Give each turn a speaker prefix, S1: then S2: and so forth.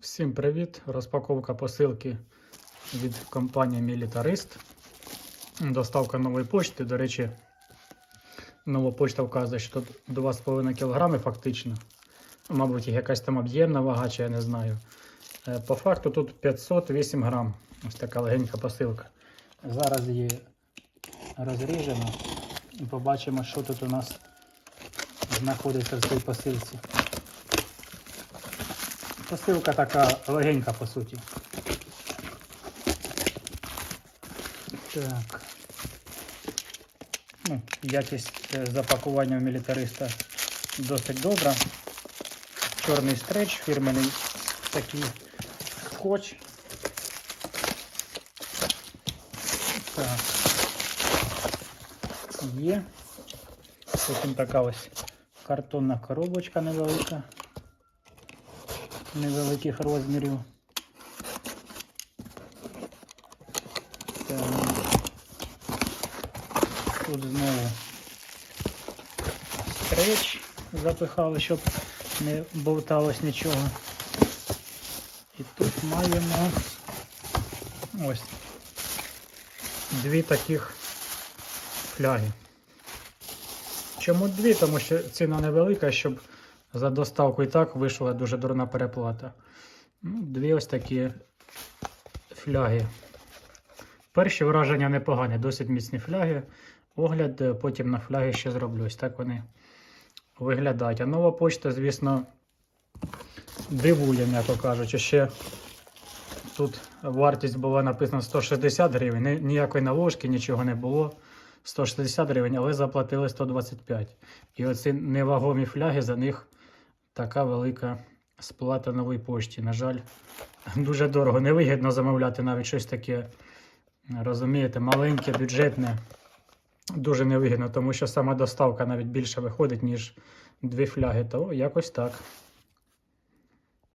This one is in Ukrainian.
S1: Всім привіт! Розпаковка посилки від компанії Мілітарист. Доставка нової почти. До речі, нова почта вказує, що тут 2,5 кг фактично. Мабуть, якась там об'ємна вага, чи я не знаю. Е, По факту тут 508 грам. Ось така легенька посилка. Зараз її розріжемо і побачимо, що тут у нас знаходиться в цій посилці. Посилка така легенька по суті. Так. Ну, якість е, запакування в мілітариста досить добра. Чорний стреч, фірменний такий скотч. Так. Є. Потім така ось картонна коробочка невелика невеликих розмірів. Тут знову стреч запихали, щоб не болталось нічого. І тут маємо ось дві таких фляги. Чому дві? Тому що ціна невелика, щоб за доставку і так вийшла дуже дурна переплата. Ну, Дві ось такі фляги. Перші враження непогані, досить міцні фляги. Огляд е, потім на фляги ще зроблю. Так вони виглядають. А нова почта, звісно, дивує, м'яко кажучи. Ще тут вартість була написана 160 гривень. Ніякої наложки, нічого не було. 160 гривень, але заплатили 125. І оці невагомі фляги за них така велика сплата новій пошті. На жаль, дуже дорого. Невигідно замовляти навіть щось таке. Розумієте, маленьке, бюджетне. Дуже невигідно, тому що сама доставка навіть більше виходить, ніж дві фляги. То якось так.